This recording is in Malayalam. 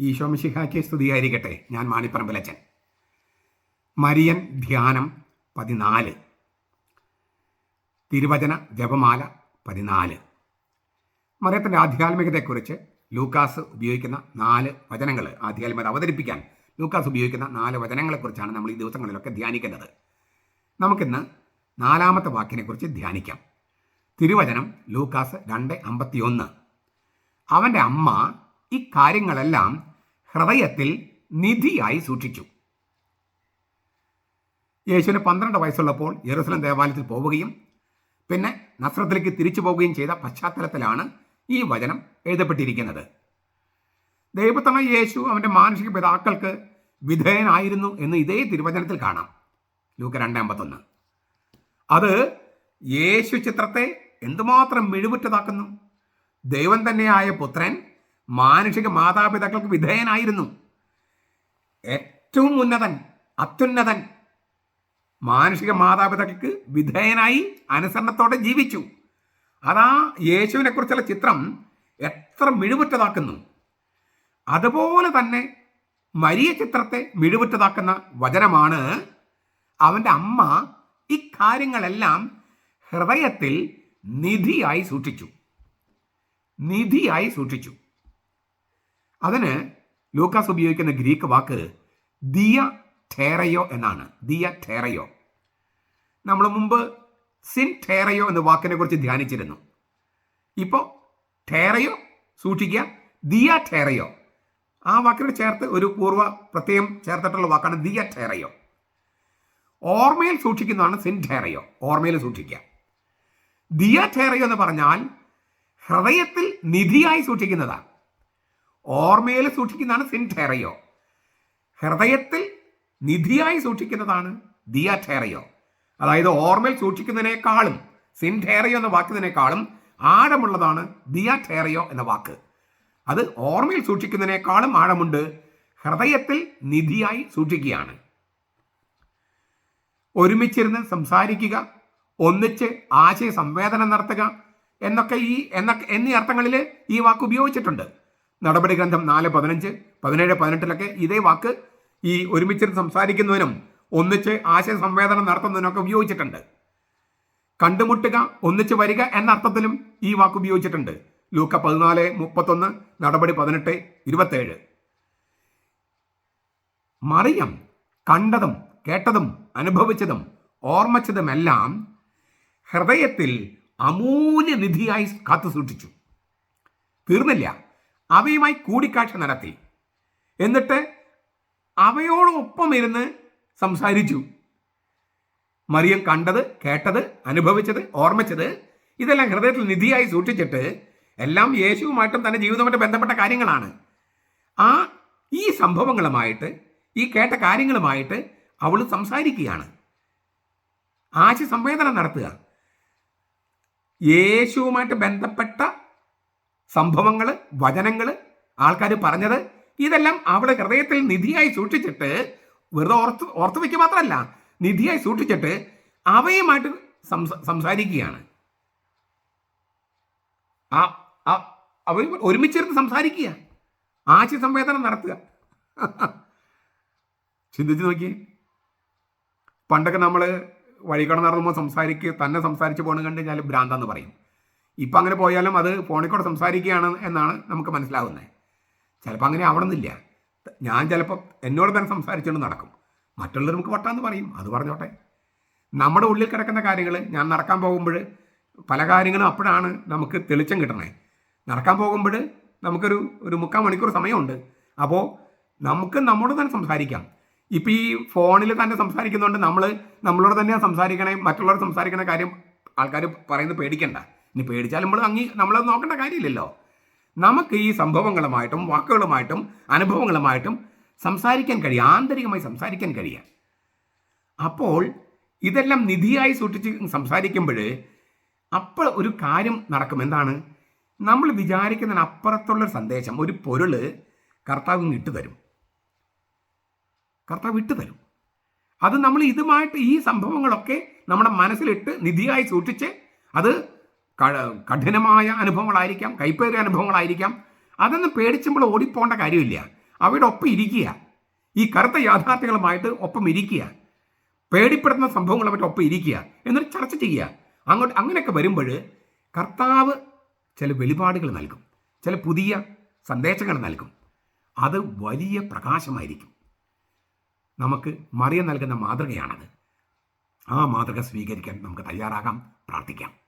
ഈശോമിശിഹായ്ക്ക് സ്തുതിയായിരിക്കട്ടെ ഞാൻ മാണിപ്പറമ്പിലച്ചൻ. മരിയൻ ധ്യാനം പതിനാല്. തിരുവചന ജപമാല പതിനാല്. മറിയത്തിന്റെ ആധ്യാത്മികതയെക്കുറിച്ച് ലൂക്കാസ് ഉപയോഗിക്കുന്ന നാല് വചനങ്ങൾ ആധ്യാത്മികത അവതരിപ്പിക്കാൻ ലൂക്കാസ് ഉപയോഗിക്കുന്ന നാല് വചനങ്ങളെക്കുറിച്ചാണ് നമ്മൾ ഈ ദിവസങ്ങളിലൊക്കെ ധ്യാനിക്കുന്നത് നമുക്കിന്ന് നാലാമത്തെ വാക്കിനെക്കുറിച്ച് ധ്യാനിക്കാം. തിരുവചനം ലൂക്കാസ് രണ്ട് അമ്പത്തിയൊന്ന്. അവന്റെ അമ്മ ഇക്കാര്യങ്ങളെല്ലാം ഹൃദയത്തിൽ നിധിയായി സൂക്ഷിച്ചു. യേശുവിന് പന്ത്രണ്ട് വയസ്സുള്ളപ്പോൾ യെറുസലം ദേവാലയത്തിൽ പോവുകയും പിന്നെ നസ്രത്തിലേക്ക് തിരിച്ചു പോവുകയും ചെയ്ത പശ്ചാത്തലത്തിലാണ് ഈ വചനം എഴുതപ്പെട്ടിരിക്കുന്നത്. ദൈവത്തമ യേശു അവന്റെ മാനുഷിക പിതാക്കൾക്ക് വിധേയനായിരുന്നു എന്ന് ഇതേ തിരുവചനത്തിൽ കാണാം. ലൂക്ക രണ്ടാമ്പത്തൊന്ന് അത് യേശു ചിത്രത്തെ എന്തുമാത്രം മിഴിവുറ്റതാക്കുന്നു? ദൈവം തന്നെയായ പുത്രൻ മാനുഷിക മാതാപിതാക്കൾക്ക് വിധേയനായിരുന്നു. ഏറ്റവും ഉന്നതൻ അത്യുന്നതൻ മാനുഷിക മാതാപിതാക്കൾക്ക് വിധേയനായി അനുസരണത്തോടെ ജീവിച്ചു. അതാ യേശുവിനെക്കുറിച്ചുള്ള ചിത്രം എത്ര മിഴിവുറ്റതാക്കുന്നു. അതുപോലെ തന്നെ മരിയ ചിത്രത്തെ മിഴിവുറ്റതാക്കുന്ന വചനമാണ് അവന്റെ അമ്മ ഇക്കാര്യങ്ങളെല്ലാം ഹൃദയത്തിൽ നിധിയായി സൂക്ഷിച്ചു. നിധിയായി സൂക്ഷിച്ചു. അതിന് ലൂക്കാസ് ഉപയോഗിക്കുന്ന ഗ്രീക്ക് വാക്ക് ദിയ ടേറയോ എന്നാണ്. ദിയ ടേറയോ നമ്മൾ മുമ്പ് സിൻ ടേറയോ എന്ന വാക്കിനെ കുറിച്ച് ധ്യാനിച്ചിരുന്നു. ഇപ്പോൾ ടേറയോ സൂക്ഷിക്കുക ദിയ ടേറയോ ആ വാക്കിനോട് ചേർത്ത് ഒരു പൂർവ പ്രത്യയം ചേർത്തിട്ടുള്ള വാക്കാണ് ദിയ ടേറയോ ഓർമ്മയിൽ സൂക്ഷിക്കുന്നതാണ് സിൻ ടേറയോ ഓർമ്മയിൽ സൂക്ഷിക്കുക. ദിയ ടേറയോ എന്ന് പറഞ്ഞാൽ ഹൃദയത്തിൽ നിധിയായി സൂക്ഷിക്കുന്നതാണ്. ഓർമ്മയിൽ സൂക്ഷിക്കുന്നതാണ് സിൻഠേറയോ ഹൃദയത്തിൽ നിധിയായി സൂക്ഷിക്കുന്നതാണ് ദിയ ടേറയോ അതായത് ഓർമ്മയിൽ സൂക്ഷിക്കുന്നതിനേക്കാളും സിൻഠേറയോ എന്ന വാക്കിനേക്കാളും ആഴമുള്ളതാണ് ദിയ ടേറയോ എന്ന വാക്ക്. അത് ഓർമ്മയിൽ സൂക്ഷിക്കുന്നതിനേക്കാളും ആഴമുണ്ട് ഹൃദയത്തിൽ നിധിയായി സൂക്ഷിക്കുകയാണ്. ഒരുമിച്ചിരുന്ന് സംസാരിക്കുക ഒന്നിച്ച് ആശയ സംവേദനം നടത്തുക എന്നൊക്കെ ഈ എന്ന എന്നീ അർത്ഥങ്ങളിൽ ഈ വാക്ക് ഉപയോഗിച്ചിട്ടുണ്ട്. നടപടി ഗ്രന്ഥം നാല് പതിനഞ്ച് പതിനേഴ് പതിനെട്ടിലൊക്കെ ഇതേ വാക്ക് ഈ ഒരുമിച്ചിരുന്ന് സംസാരിക്കുന്നതിനും ഒന്നിച്ച് ആശയ സംവേദനം നടത്തുന്നതിനൊക്കെ ഉപയോഗിച്ചിട്ടുണ്ട്. കണ്ടുമുട്ടുക ഒന്നിച്ച് വരിക എന്ന അർത്ഥത്തിലും ഈ വാക്ക് ഉപയോഗിച്ചിട്ടുണ്ട്. ലൂക്ക പതിനാല് മുപ്പത്തൊന്ന് നടപടി പതിനെട്ട് ഇരുപത്തേഴ്. മറിയം കണ്ടതും കേട്ടതും അനുഭവിച്ചതും ഓർമ്മിച്ചതുമെല്ലാം ഹൃദയത്തിൽ അമൂല്യ നിധിയായി കാത്തു സൂക്ഷിച്ചു. തീർന്നില്ല. അവയുമായി കൂടിക്കാഴ്ച നടത്തി. എന്നിട്ട് അവയോടൊപ്പം ഇരുന്ന് സംസാരിച്ചു. മറിയം കണ്ടത് കേട്ടത് അനുഭവിച്ചത് ഓർമ്മിച്ചത് ഇതെല്ലാം ഹൃദയത്തിൽ നിധിയായി സൂക്ഷിച്ചിട്ട് എല്ലാം യേശുവുമായിട്ടും തന്റെ ജീവിതവുമായിട്ട് ബന്ധപ്പെട്ട കാര്യങ്ങളാണ്. ആ ഈ സംഭവങ്ങളുമായിട്ട് ഈ കേട്ട കാര്യങ്ങളുമായിട്ട് അവൾ സംസാരിക്കുകയാണ്. ആശയ സംവേദനം നടത്തുക. യേശുവുമായിട്ട് ബന്ധപ്പെട്ട സംഭവങ്ങൾ വചനങ്ങൾ ആൾക്കാർ പറഞ്ഞത് ഇതെല്ലാം അവളെ ഹൃദയത്തിൽ നിധിയായി സൂക്ഷിച്ചിട്ട് വെറുതെ ഓർത്ത് ഓർത്ത് വയ്ക്കുക മാത്രമല്ല നിധിയായി സൂക്ഷിച്ചിട്ട് അവയുമായിട്ട് സംസ സംസാരിക്കുകയാണ്. ആ അവർ ഒരുമിച്ചിരുന്ന് സംസാരിക്കുക. ആശയ സംവേദനം നടത്തുക. ചിന്തിച്ച് നോക്കിയേ. പണ്ടൊക്കെ നമ്മൾ വഴിക്കട നടന്നുമ്പോൾ സംസാരിക്കുക തന്നെ സംസാരിച്ച് പോകണം കണ്ടു കഴിഞ്ഞാൽ ഭ്രാന്താന്ന് പറയും. ഇപ്പം അങ്ങനെ പോയാലും അത് ഫോണിൽ കൂടെ സംസാരിക്കുകയാണ് എന്നാണ് നമുക്ക് മനസ്സിലാവുന്നത്. ചിലപ്പോൾ അങ്ങനെ ആവണമെന്നില്ല. ഞാൻ ചിലപ്പോൾ എന്നോട് തന്നെ സംസാരിച്ചുകൊണ്ട് നടക്കും. മറ്റുള്ളവർ നമുക്ക് വട്ടാന്ന് പറയും. അത് പറഞ്ഞോട്ടെ. നമ്മുടെ ഉള്ളിൽ കിടക്കുന്ന കാര്യങ്ങൾ ഞാൻ നടക്കാൻ പോകുമ്പോൾ പല കാര്യങ്ങളും അപ്പോഴാണ് നമുക്ക് തെളിച്ചം കിട്ടണേ. നടക്കാൻ പോകുമ്പോൾ നമുക്കൊരു ഒരു മുക്കാൽ മണിക്കൂർ സമയമുണ്ട്. അപ്പോൾ നമുക്ക് നമ്മോട് തന്നെ സംസാരിക്കാം. ഇപ്പോൾ ഈ ഫോണിൽ തന്നെ സംസാരിക്കുന്നതുകൊണ്ട് നമ്മൾ നമ്മളോട് തന്നെയാണ് സംസാരിക്കണേ മറ്റുള്ളവർ സംസാരിക്കണ കാര്യം ആൾക്കാർ പറയുന്നത് പേടിക്കണ്ട. ഇനി പേടിച്ചാൽ നമ്മൾ അങ്ങി നമ്മളത് നോക്കേണ്ട കാര്യമില്ലല്ലോ. നമുക്ക് ഈ സംഭവങ്ങളുമായിട്ടും വാക്കുകളുമായിട്ടും അനുഭവങ്ങളുമായിട്ടും സംസാരിക്കാൻ കഴിയും. ആന്തരികമായി സംസാരിക്കാൻ കഴിയുക അപ്പോൾ ഇതെല്ലാം നിധിയായി സൂക്ഷിച്ച് സംസാരിക്കുമ്പോൾ അപ്പോൾ ഒരു കാര്യം നടക്കും. എന്താണ്? നമ്മൾ വിചാരിക്കുന്നതിന് അപ്പുറത്തുള്ളൊരു സന്ദേശം ഒരു പൊരുൾ കർത്താവ് ഇട്ട് തരും കർത്താവ് ഇട്ട് തരും അത് നമ്മൾ ഇതുമായിട്ട് ഈ സംഭവങ്ങളൊക്കെ നമ്മുടെ മനസ്സിലിട്ട് നിധിയായി സൂക്ഷിച്ച് അത് കഠിനമായ അനുഭവങ്ങളായിരിക്കാം കൈപ്പേറിയ അനുഭവങ്ങളായിരിക്കാം. അതൊന്നും പേടിച്ചുമ്പോൾ ഓടിപ്പോകേണ്ട കാര്യമില്ല. അവയുടെ ഒപ്പം ഇരിക്കുക. ഈ കറുത്ത യാഥാർത്ഥ്യങ്ങളുമായിട്ട് ഒപ്പം ഇരിക്കുക. പേടിപ്പെടുത്തുന്ന സംഭവങ്ങൾ അവരുടെ ഒപ്പം ഇരിക്കുക. എന്നിട്ട് ചർച്ച ചെയ്യുക. അങ്ങോട്ട് അങ്ങനെയൊക്കെ വരുമ്പോൾ കർത്താവ് ചില വെളിപാടുകൾ നൽകും. ചില പുതിയ സന്ദേശങ്ങൾ നൽകും. അത് വലിയ പ്രകാശമായിരിക്കും. നമുക്ക് മറിയം നൽകുന്ന മാതൃകയാണത്. ആ മാതൃക സ്വീകരിക്കാൻ നമുക്ക് തയ്യാറാകാം പ്രാർത്ഥിക്കാം.